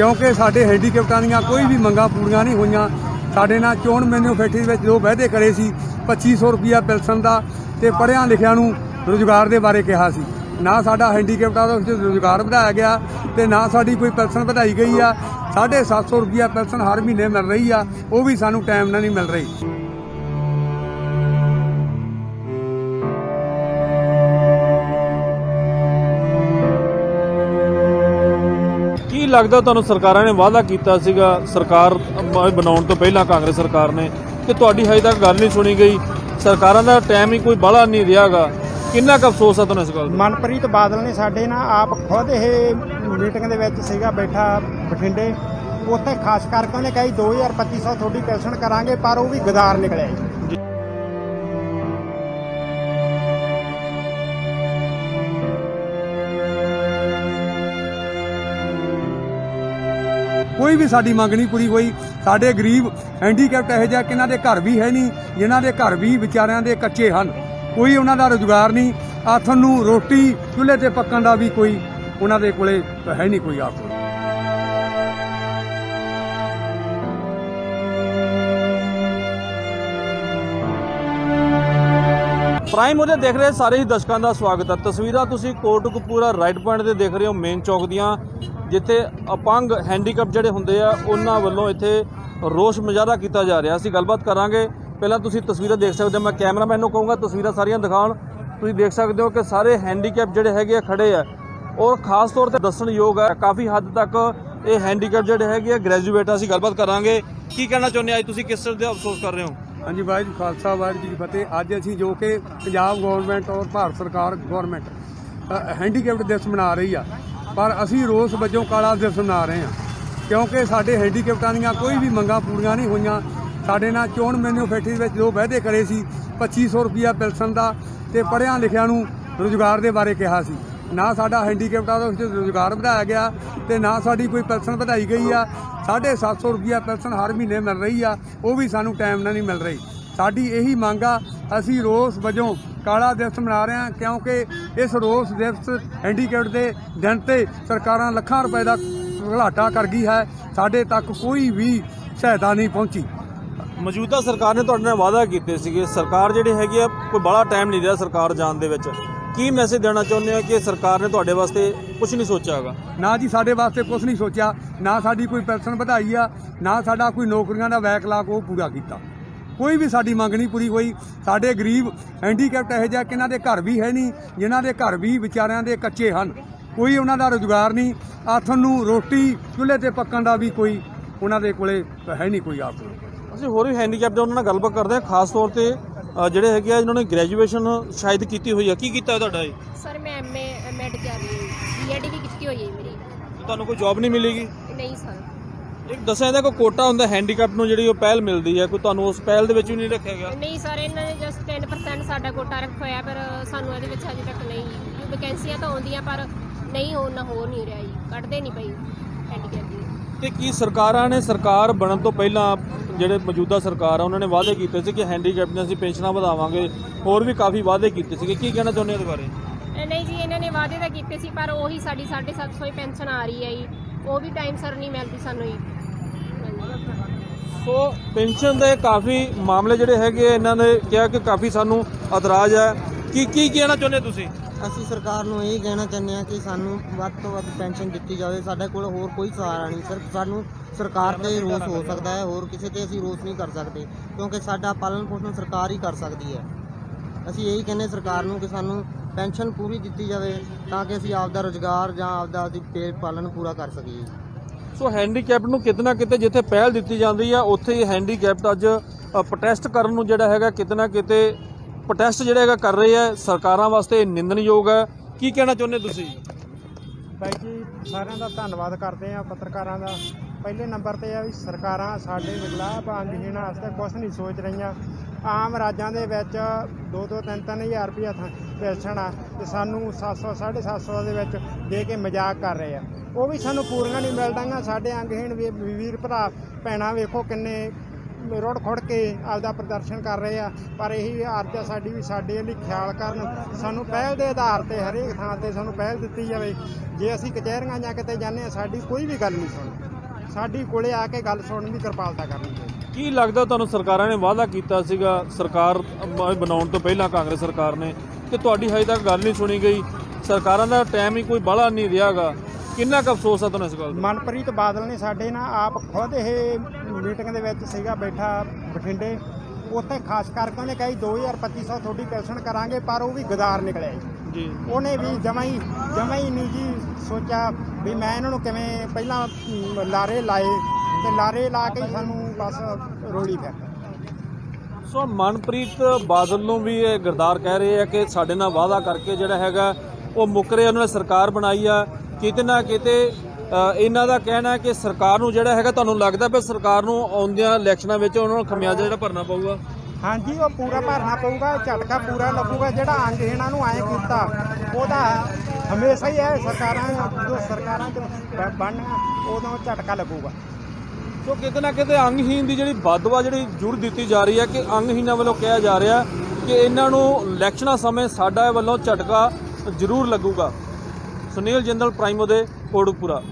ਕਿਉਂਕਿ ਸਾਡੇ ਹੈਂਡੀਕੈਪਟਾਂ ਦੀਆਂ ਕੋਈ ਵੀ ਮੰਗਾਂ ਪੂਰੀਆਂ ਨਹੀਂ ਹੋਈਆਂ। ਸਾਡੇ ਨਾਲ ਚੋਣ ਮੈਨੂਫੈਕਚਰਿੰਗ ਵਿੱਚ ਜੋ ਵਾਅਦੇ ਕਰੇ ਸੀ 2500 ਰੁਪਿਆ ਪੈਨਸ਼ਨ ਦਾ ਤੇ ਪੜ੍ਹਿਆਂ ਲਿਖਿਆਂ ਨੂੰ ਰੋਜ਼ਗਾਰ ਦੇ ਬਾਰੇ ਕਿਹਾ ਸੀ। ਨਾ ਸਾਡਾ ਹੈਂਡੀਕੈਪਟਾਂ ਦਾ ਵਿੱਚ ਰੋਜ਼ਗਾਰ ਵਧਾਇਆ ਗਿਆ ਤੇ ਨਾ ਸਾਡੀ ਕੋਈ ਪੈਨਸ਼ਨ ਵਧਾਈ ਗਈ ਆ। 750 ਰੁਪਿਆ ਪੈਨਸ਼ਨ ਹਰ ਮਹੀਨੇ ਮਿਲ ਰਹੀ ਆ, ਉਹ ਵੀ ਸਾਨੂੰ ਟਾਈਮ ਨਾਲ ਨਹੀਂ ਮਿਲ ਰਹੀ। ਲੱਗਦਾ ਤੁਹਾਨੂੰ ਸਰਕਾਰਾਂ ਨੇ ਵਾਅਦਾ ਕੀਤਾ ਸੀਗਾ, ਸਰਕਾਰ ਬਣਾਉਣ ਤੋਂ ਪਹਿਲਾਂ ਕਾਂਗਰਸ ਸਰਕਾਰ ਨੇ, ਕਿ ਤੁਹਾਡੀ ਹਜੇ ਤੱਕ ਗੱਲ ਨਹੀਂ ਸੁਣੀ ਗਈ। ਸਰਕਾਰਾਂ ਦਾ ਟਾਈਮ ਹੀ ਕੋਈ ਬਾਹਲਾ ਨਹੀਂ ਰਿਹਾਗਾ ਕਿੰਨਾ ਕੁ ਅਫਸੋਸ ਆ ਤੁਹਾਨੂੰ ਇਸ ਗੱਲ ਦਾ? ਮਨਪ੍ਰੀਤ ਬਾਦਲ ਨੇ ਸਾਡੇ ਨਾਲ ਆਪ ਖੁਦ ਇਹ ਮੀਟਿੰਗ ਦੇ ਵਿੱਚ ਸੀਗਾ, ਬੈਠਾ ਬਠਿੰਡੇ। ਉੱਥੇ ਖਾਸ ਕਰਕੇ ਉਹਨੇ ਕਹੀ 2250 ਤੁਹਾਡੀ ਪੈਨਸ਼ਨ ਕਰਾਂਗੇ, ਪਰ ਉਹ ਵੀ ਗਦਾਰ ਨਿਕਲਿਆ ਜੀ। ਕੋਈ ਵੀ ਸਾਡੀ ਮੰਗ ਨਹੀਂ ਪੂਰੀ ਹੋਈ। ਸਾਡੇ ਗਰੀਬ ਹੈਂਡੀਕੈਪਟ ਇਹੋ ਜਿਹਾ ਕਿ ਦੇ ਘਰ ਵੀ ਹੈ ਨਹੀਂ, ਜਿਨ੍ਹਾਂ ਦੇ ਘਰ ਵੀ ਵਿਚਾਰਿਆਂ ਦੇ ਕੱਚੇ ਹਨ। ਕੋਈ ਉਹਨਾਂ ਦਾ ਰੋਜ਼ਗਾਰ ਨਹੀਂ। ਆਥਣ ਨੂੰ ਰੋਟੀ, ਚੁੱਲ੍ਹੇ ਤੇ ਪੱਕਣ ਦਾ ਵੀ ਕੋਈ ਉਹਨਾਂ ਦੇ ਕੋਲੇ ਹੈ ਨਹੀਂ ਕੋਈ ਆਪ ਪ੍ਰਾਈਮ ਉਹਦੇ ਦੇਖ ਰਹੇ ਸਾਰੇ ਹੀ ਦਰਸ਼ਕਾਂ ਦਾ ਸਵਾਗਤ ਹੈ। ਤਸਵੀਰਾਂ ਤੁਸੀਂ ਕੋਟਕਪੂਰਾ ਰਾਈਟ ਪੁਆਇੰਟ ਤੇ ਦੇਖ ਰਹੇ ਹੋ, ਮੇਨ ਚੌਕ ਦੀਆਂ। ਜਿੱਥੇ ਅਪੰਗ ਹੈਂਡੀਕੈਪ ਜਿਹੜੇ ਹੁੰਦੇ ਆ, ਉਹਨਾਂ ਵੱਲੋਂ ਇੱਥੇ ਰੋਸ ਮੁਜ਼ਾਹਰਾ ਕੀਤਾ ਜਾ ਰਿਹਾ। ਅਸੀਂ ਗੱਲਬਾਤ ਕਰਾਂਗੇ। ਪਹਿਲਾਂ ਤੁਸੀਂ ਤਸਵੀਰਾਂ ਦੇਖ ਸਕਦੇ ਹੋ। ਮੈਂ ਕੈਮਰਾਮੈਨ ਨੂੰ ਕਹੂੰਗਾ, ਤਸਵੀਰਾਂ ਸਾਰੀਆਂ ਦਿਖਾਉਣ। ਤੁਸੀਂ ਦੇਖ ਸਕਦੇ ਹੋ ਕਿ ਸਾਰੇ ਹੈਂਡੀਕੈਪ ਜਿਹੜੇ ਹੈਗੇ ਆ, ਖੜੇ ਆ। ਔਰ ਖਾਸ ਤੌਰ ਤੇ ਦੱਸਣਯੋਗ ਹੈ ਕਾਫੀ ਹੱਦ ਤੱਕ ਇਹ ਹੈਂਡੀਕੈਪ ਜਿਹੜੇ ਹੈਗੇ ਆ ਗ੍ਰੈਜੂਏਟ ਆ। ਅਸੀਂ ਗੱਲਬਾਤ ਕਰਾਂਗੇ। ਕੀ ਕਹਿਣਾ ਚਾਹੁੰਦੇ ਅੱਜ ਤੁਸੀਂ ਕਿਸ ਤਰ੍ਹਾਂ ਦੇ ਅਫਸੋਸ ਕਰ ਰਹੇ ਹੋ? ਹਾਂਜੀ, ਵਾਹਿਗੁਰੂ ਖਾਲਸਾ, ਵਾਹਿਗੁਰੂ ਜੀ ਕੀ ਫਤਿਹ। ਅੱਜ ਅਸੀਂ ਜੋ ਕਿ ਪੰਜਾਬ ਗਵਰਨਮੈਂਟ ਔਰ ਭਾਰਤ ਸਰਕਾਰ ਗਵਰਨਮੈਂਟ ਹੈਂਡੀਕੈਪਟ ਦਿਵਸ ਮਨਾ ਰਹੀ ਆ। ਪਰ ਅਸੀਂ ਰੋਸ ਵਜੋਂ ਕਾਲਾ ਦਿਵਸ ਮਨਾ ਰਹੇ ਹਾਂ। ਕਿਉਂਕਿ ਸਾਡੇ ਹੈਂਡੀਕੈਪਟਾਂ ਦੀਆਂ ਕੋਈ ਵੀ ਮੰਗਾਂ ਪੂਰੀਆਂ ਨਹੀਂ ਹੋਈਆਂ। ਸਾਡੇ ਨਾਲ ਚੋਣ ਮੈਨੂਫੈਕਚਰਿੰਗ ਵਿੱਚ ਜੋ ਵਾਅਦੇ ਕਰੇ ਸੀ 2500 ਰੁਪਿਆ ਪੈਨਸ਼ਨ ਦਾ ਤੇ ਪੜ੍ਹਿਆਂ ਲਿਖਿਆਂ ਨੂੰ ਰੋਜ਼ਗਾਰ ਦੇ ਬਾਰੇ ਕਿਹਾ ਸੀ। ਨਾ ਸਾਡਾ ਹੈਂਡੀਕੈਪਟਾਂ ਦਾ ਵਿੱਚ ਰੋਜ਼ਗਾਰ ਵਧਾਇਆ ਗਿਆ ਤੇ ਨਾ ਸਾਡੀ ਕੋਈ ਪੈਨਸ਼ਨ ਵਧਾਈ ਗਈ ਆ। 750 ਰੁਪਿਆ ਪੈਨਸ਼ਨ ਹਰ ਮਹੀਨੇ ਮਿਲ ਰਹੀ ਆ। ਉਹ ਵੀ ਸਾਨੂੰ ਟਾਈਮ ਨਾਲ ਨਹੀਂ ਮਿਲ ਰਹੀ। ਸਾਡੀ ਇਹੀ ਮੰਗ ਆ, ਅਸੀਂ ਰੋਸ ਵਜੋਂ ਕਾਲਾ ਦਿਵਸ ਮਨਾ ਰਹੇ ਹਾਂ ਕਿਉਂਕਿ ਇਸ ਰੋਸ ਦਿਵਸ ਹੈਂਡੀਕੈਪਟ ਦੇ ਦਿਨ ਤੇ ਸਰਕਾਰਾਂ ਲੱਖਾਂ ਰੁਪਏ ਦਾ ਘਾਟਾ ਕਰ ਗਈ ਹੈ। ਸਾਡੇ ਤੱਕ ਕੋਈ ਵੀ ਸਹਾਇਤਾ ਨਹੀਂ ਪਹੁੰਚੀ। ਮੌਜੂਦਾ ਸਰਕਾਰ ਨੇ ਤੁਹਾਡੇ ਨਾਲ ਵਾਅਦਾ ਕੀਤੇ ਸੀਗੇ। ਸਰਕਾਰ ਜਿਹੜੀ ਹੈਗੀ ਆ ਕੋਈ ਬੜਾ ਟਾਈਮ ਨਹੀਂ ਰਿਹਾ ਸਰਕਾਰ ਜਾਣ ਦੇ ਵਿੱਚ। ਕੀ ਮੈਸੇਜ ਦੇਣਾ ਚਾਹੁੰਦੇ ਆ ਕਿ ਸਰਕਾਰ ਨੇ ਤੁਹਾਡੇ ਵਾਸਤੇ ਕੁਝ ਨਹੀਂ ਸੋਚਿਆ ਹੈਗਾ? ਨਾ ਜੀ ਸਾਡੇ ਵਾਸਤੇ ਕੁਝ ਨਹੀਂ ਸੋਚਿਆ। ਨਾ ਸਾਡੀ ਕੋਈ ਪੈਨਸ਼ਨ ਵਧਾਈ ਆ ਨਾ ਸਾਡਾ ਕੋਈ ਨੌਕਰੀਆਂ ਦਾ ਬੈਕਲਾਗ ਉਹ ਪੂਰਾ ਕੀਤਾ। ਕੋਈ ਵੀ ਸਾਡੀ ਮੰਗ ਨਹੀਂ ਪੂਰੀ ਹੋਈ। ਸਾਡੇ ਗਰੀਬ ਹੈਂਡੀਕੈਪਟ ਇਹੋ ਜਿਹਾ ਕਿ ਇਹਨਾਂ ਦੇ ਘਰ ਵੀ ਹੈ ਨਹੀਂ ਜਿਨ੍ਹਾਂ ਦੇ ਘਰ ਵੀ ਵਿਚਾਰਿਆਂ ਦੇ ਕੱਚੇ ਹਨ। ਕੋਈ ਉਹਨਾਂ ਦਾ ਰੋਜ਼ਗਾਰ ਨਹੀਂ। ਆਥਣ ਨੂੰ ਰੋਟੀ ਚੁੱਲ੍ਹੇ ਤੇ ਪੱਕਣ ਦਾ ਵੀ ਕੋਈ ਉਹਨਾਂ ਦੇ ਕੋਲੇ ਹੈ ਨਹੀਂ ਕੋਈ ਆਪ। ਅਸੀਂ ਹੋਰ ਵੀ ਹੈਂਡੀਕੈਪ ਦੇ ਉਹਨਾਂ ਨਾਲ ਗੱਲਬਾਤ ਕਰਦੇ ਆ ਖਾਸ ਤੌਰ ਤੇ ਜਿਹੜੇ ਹੈਗੇ ਆ ਇਹਨਾਂ ਨੇ ਗ੍ਰੈਜੂਏਸ਼ਨ ਸ਼ਾਇਦ ਕੀਤੀ ਹੋਈ ਆ। ਕੀ ਕੀਤਾ ਹੈ ਤੁਹਾਡਾ ਇਹ? ਸਰ ਮੈਂ ਐਮਏ ਐਮਐਡ ਕਰ ਰਹੀ ਹਾਂ। ਬੀਐਡ ਵੀ ਕੀਤੀ ਹੋਈ ਹੈ ਮੇਰੀ। ਤੁਹਾਨੂੰ ਕੋਈ ਜੌਬ ਨਹੀਂ ਮਿਲੇਗੀ? ਨਹੀਂ ਸਰ ਇੱਕ ਦੱਸਿਆ ਜਾਂਦਾ ਕੋਈ ਕੋਟਾ ਹੁੰਦਾ ਹੈਂਡੀਕੈਪ ਨੂੰ ਜਿਹੜੀ ਉਹ ਪਹਿਲ ਮਿਲਦੀ ਹੈ ਕੋਈ ਤੁਹਾਨੂੰ ਉਸ ਪਹਿਲ ਦੇ ਵਿੱਚ ਵੀ ਨਹੀਂ ਰੱਖਿਆ ਗਿਆ? ਨਹੀਂ ਸਰ ਇਹਨਾਂ ਨੇ ਜਸਟ 10% ਸਾਡਾ ਕੋਟਾ ਰੱਖਿਆ ਹੋਇਆ ਪਰ ਸਾਨੂੰ ਇਹਦੇ ਵਿੱਚ ਹਜੇ ਤੱਕ ਨਹੀਂ ਵੈਕੈਂਸੀਆਂ ਤਾਂ ਆਉਂਦੀਆਂ ਪਰ ਨਹੀਂ ਹੋ ਨਾ ਹੋ ਨਹੀਂ ਰਿਹਾ ਜੀ ਕੱਢਦੇ ਨਹੀਂ ਪਈ ਹੈਂਡੀਕੈਪ ਦੀ ਤੇ ਕੀ ਸਰਕਾਰਾਂ ਨੇ ਸਰਕਾਰ ਬਣਨ ਤੋਂ ਪਹਿਲਾਂ ਜਿਹੜੇ ਮੌਜੂਦਾ ਸਰਕਾਰ ਆ ਉਹਨਾਂ ਨੇ ਵਾਅਦੇ ਕੀਤੇ ਸੀ ਕਿ ਹੈਂਡੀਕੈਪ ਦੀਆਂ ਅਸੀਂ ਪੈਨਸ਼ਨਾਂ ਵਧਾਵਾਂਗੇ ਹੋਰ ਵੀ ਕਾਫੀ ਵਾਅਦੇ ਕੀਤੇ ਸੀਗੇ ਕੀ ਕਹਿਣਾ ਚਾਹੁੰਦੇ ਹੋ ਇਹਦੇ ਬਾਰੇ? ਨਹੀਂ ਜੀ ਇਹਨਾਂ ਨੇ ਵਾਅਦੇ ਤਾਂ ਕੀਤੇ ਸੀ ਪਰ ਉਹੀ ਸਾਡੀ 750 ਹੀ ਪੈਨਸ਼ਨ ਆ ਰਹੀ ਹੈ ਜੀ ਉਹ ਵੀ ਟਾਈਮ ਸਰ ਨਹੀਂ ਮਿਲਦੀ ਸਾਨੂੰ ਜੀ। ਸੋ ਪੈਨਸ਼ਨ ਦੇ ਕਾਫੀ ਮਾਮਲੇ ਜਿਹੜੇ ਹੈਗੇ ਇਹਨਾਂ ਨੇ ਕਿਹਾ ਕਿ ਕਾਫੀ ਸਾਨੂੰ ਇਤਰਾਜ਼ ਹੈ। ਕੀ ਕੀ ਕਹਿਣਾ ਚਾਹੁੰਦੇ ਤੁਸੀਂ? ਅਸੀਂ ਸਰਕਾਰ ਨੂੰ ਇਹ ਕਹਿਣਾ ਚਾਹੁੰਦੇ ਹਾਂ ਕਿ ਸਾਨੂੰ ਵੱਧ ਤੋਂ ਵੱਧ ਪੈਨਸ਼ਨ ਦਿੱਤੀ ਜਾਵੇ। ਸਾਡੇ ਕੋਲ ਹੋਰ ਕੋਈ ਸਹਾਰਾ ਨਹੀਂ। ਸਿਰਫ ਸਾਨੂੰ ਸਰਕਾਰ ਤੇ ਹੀ ਰੋਸ ਹੋ ਸਕਦਾ ਹੈ। ਹੋਰ ਕਿਸੇ ਤੇ ਅਸੀਂ ਰੋਸ ਨਹੀਂ ਕਰ ਸਕਦੇ, ਕਿਉਂਕਿ ਸਾਡਾ ਪਾਲਣ ਪੋਸ਼ਣ ਸਰਕਾਰ ਹੀ ਕਰ ਸਕਦੀ ਹੈ। ਅਸੀਂ ਇਹੀ ਕਹਿੰਦੇ ਸਰਕਾਰ ਨੂੰ ਕਿ ਸਾਨੂੰ ਪੈਨਸ਼ਨ ਪੂਰੀ ਦਿੱਤੀ ਜਾਵੇ ਤਾਂ ਕਿ ਅਸੀਂ ਆਪਦਾ ਰੋਜ਼ਗਾਰ ਜਾਂ ਆਪਦਾ ਆਪਦੀ ਪੇਟ ਪਾਲਣ ਪੂਰਾ ਕਰ ਸਕੀਏ। ਸੋ ਹੈਂਡੀਕੈਪਟ ਨੂੰ ਕਿਤੇ ਨਾ ਕਿਤੇ ਜਿੱਥੇ ਪਹਿਲ ਦਿੱਤੀ ਜਾਂਦੀ ਆ, ਉੱਥੇ ਹੀ ਹੈਂਡੀਕੈਪਟ ਅੱਜ ਪ੍ਰੋਟੈਸਟ ਕਰਨ ਨੂੰ ਜਿਹੜਾ ਹੈਗਾ, ਕਿਤੇ ਨਾ ਕਿਤੇ ਪ੍ਰੋਟੈਸਟ ਜਿਹੜਾ ਹੈਗਾ ਕਰ ਰਹੇ ਆ, ਸਰਕਾਰਾਂ ਵਾਸਤੇ ਨਿੰਦਣਯੋਗ ਹੈ ਕੀ ਕਹਿਣਾ ਚਾਹੁੰਦੇ ਤੁਸੀਂ? ਬਾਈ ਜੀ, ਸਾਰਿਆਂ ਦਾ ਧੰਨਵਾਦ ਕਰਦੇ ਆ ਪੱਤਰਕਾਰਾਂ ਦਾ। ਪਹਿਲੇ ਨੰਬਰ ਤੇ ਆ ਵੀ ਸਰਕਾਰਾਂ ਸਾਡੇ ਵਿਗਲਾਭ ਅੰਗਹੀਣਾਂ ਵਾਸਤੇ ਕੁਝ ਨਹੀਂ ਸੋਚ ਰਹੀਆਂ। ਆਮ ਰਾਜਾਂ ਦੇ ਵਿੱਚ 2-2 3-3 ਹਜ਼ਾਰ ਰੁਪਇਆ ਪੈਨਸ਼ਨ ਆ ਤੇ ਸਾਨੂੰ 700 750 ਦੇ ਵਿੱਚ ਦੇ ਕੇ ਮਜ਼ਾਕ ਕਰ ਰਹੇ ਆ। ਉਹ ਵੀ ਸਾਨੂੰ ਪੂਰੀਆਂ ਨਹੀਂ ਮਿਲਦਾਂਗਾ ਸਾਡੇ ਅੰਗਹੀਣ ਵੀਰ ਭਰਾ, ਭੈਣਾਂ ਵੇਖੋ ਕਿੰਨੇ ਰੁੜ ਖੁੜ ਕੇ ਆਪਦਾ ਪ੍ਰਦਰਸ਼ਨ ਕਰ ਰਹੇ ਆ। ਪਰ ਇਹੀ ਅਰਜ਼ ਆ ਸਾਡੀ ਵੀ ਸਾਡੇ ਲਈ ਖਿਆਲ ਕਰਨ। ਸਾਨੂੰ ਪਹਿਲ ਦੇ ਆਧਾਰ ਤੇ, ਹਰੇਕ ਥਾਂ ਤੇ ਸਾਨੂੰ ਪਹਿਲ ਦਿੱਤੀ ਜਾਵੇ। ਜੇ ਅਸੀਂ ਕਚਹਿਰੀਆਂ ਜਾਂ ਕਿਤੇ ਜਾਂਦੇ ਆ ਸਾਡੀ ਕੋਈ ਵੀ ਗੱਲ ਨਹੀਂ ਸੁਣਦੀ ਸਾਡੀ ਕੋਲੇ ਆ ਕੇ ਗੱਲ ਸੁਣਨ ਦੀ ਕਿਰਪਾਲਤਾ ਕਰਨੀ ਚਾਹੀਦੀ। ਕੀ ਲੱਗਦਾ ਤੁਹਾਨੂੰ ਸਰਕਾਰਾਂ ਨੇ ਵਾਅਦਾ ਕੀਤਾ ਸੀਗਾ? ਸਰਕਾਰ ਬਣਾਉਣ ਤੋਂ ਪਹਿਲਾਂ ਕਾਂਗਰਸ ਸਰਕਾਰ ਨੇ, ਕਿ ਤੁਹਾਡੀ ਹਜੇ ਤੱਕ ਗੱਲ ਨਹੀਂ ਸੁਣੀ ਗਈ। ਸਰਕਾਰਾਂ ਦਾ ਟਾਈਮ ਹੀ ਕੋਈ ਬਾਹਲਾ ਨਹੀਂ ਰਿਹਾਗਾ ਕਿੰਨਾ ਕੁ ਅਫਸੋਸ ਆ ਤੁਹਾਨੂੰ ਇਸ ਗੱਲ ਦਾ? ਮਨਪ੍ਰੀਤ ਬਾਦਲ ਨੇ ਸਾਡੇ ਨਾਲ ਆਪ ਖੁਦ ਇਹ ਮੀਟਿੰਗ ਦੇ ਵਿੱਚ ਸੀਗਾ ਬੈਠਾ ਬਠਿੰਡੇ। ਉੱਥੇ ਖਾਸ ਕਰਕੇ ਉਹਨੇ ਕਹੀ 2250 ਤੁਹਾਡੀ ਪੈਨਸ਼ਨ ਕਰਾਂਗੇ ਪਰ ਉਹ ਵੀ ਗਦਾਰ ਨਿਕਲਿਆ ਜੀ। ਜੀ। ਉਹਨੇ ਵੀ ਜਮਾਂ ਹੀ ਜਮਾਂ ਹੀ ਨਹੀਂ ਜੀ ਸੋਚਿਆ ਵੀ ਮੈਂ ਇਹਨਾਂ ਨੂੰ ਕਿਵੇਂ ਪਹਿਲਾਂ ਅਮ, ਲਾਰੇ ਲਾਏ ਤੇ ਲਾਰੇ ਲਾ ਕੇ ਹੀ ਸਾਨੂੰ ਬਸ ਰੋਲੀ ਫਿਰ ਸੋ ਮਨਪ੍ਰੀਤ ਬਾਦਲ ਨੂੰ ਵੀ ਇਹ ਗਰਦਾਰ ਕਹਿ ਰਹੇ ਆ ਕਿ ਸਾਡੇ ਨਾਲ ਵਾਅਦਾ ਕਰਕੇ ਜਿਹੜਾ ਹੈਗਾ ਉਹ ਮੁੱਕਰੇ ਉਹਨਾਂ ਨੇ ਸਰਕਾਰ ਬਣਾਈ ਆ। ਕਿਤੇ ਨਾ ਕਿਤੇ ਇਹਨਾਂ ਦਾ ਕਹਿਣਾ ਹੈ ਕਿ ਸਰਕਾਰ ਨੂੰ ਜਿਹੜਾ ਹੈਗਾ ਤੁਹਾਨੂੰ ਲੱਗਦਾ ਵੀ ਸਰਕਾਰ ਨੂੰ ਆਉਂਦਿਆਂ ਇਲੈਕਸ਼ਨਾਂ ਵਿੱਚ ਉਹਨਾਂ ਨੂੰ ਖਮਿਆਜ਼ਾ ਜਿਹੜਾ ਭਰਨਾ ਪਊਗਾ? ਹਾਂਜੀ ਉਹ ਪੂਰਾ ਭਰਨਾ ਪਊਗਾ ਝਟਕਾ ਪੂਰਾ ਲੱਗੂਗਾ ਜਿਹੜਾ ਅੰਗਹੀਣਾਂ ਨੂੰ ਐਂ ਕੀਤਾ ਉਹਦਾ ਹਮੇਸ਼ਾ ਹੀ ਹੈ ਸਰਕਾਰਾਂ ਜਦੋਂ ਸਰਕਾਰਾਂ ਚ ਬਣਨ ਉਦੋਂ ਝਟਕਾ ਲੱਗੂਗਾ। ਸੋ ਕਿਤੇ ਨਾ ਕਿਤੇ ਅੰਗਹੀਨ ਦੀ ਜਿਹੜੀ ਬਦਵਾ ਜਿਹੜੀ ਜੁੜ ਦਿੱਤੀ ਜਾ ਰਹੀ ਹੈ ਕਿ ਅੰਗਹੀਨਾਂ ਵੱਲੋਂ ਕਿਹਾ ਜਾ ਰਿਹਾ ਕਿ ਇਹਨਾਂ ਨੂੰ ਇਲੈਕਸ਼ਨਾਂ ਸਮੇਂ ਸਾਡਾ ਵੱਲੋਂ ਝਟਕਾ ਜ਼ਰੂਰ ਲੱਗੂਗਾ। ਸੁਨੀਲ ਜਿੰਦਲ ਪ੍ਰਾਈਮੋ ਦੇ ਕੋੜਕਪੂਰਾ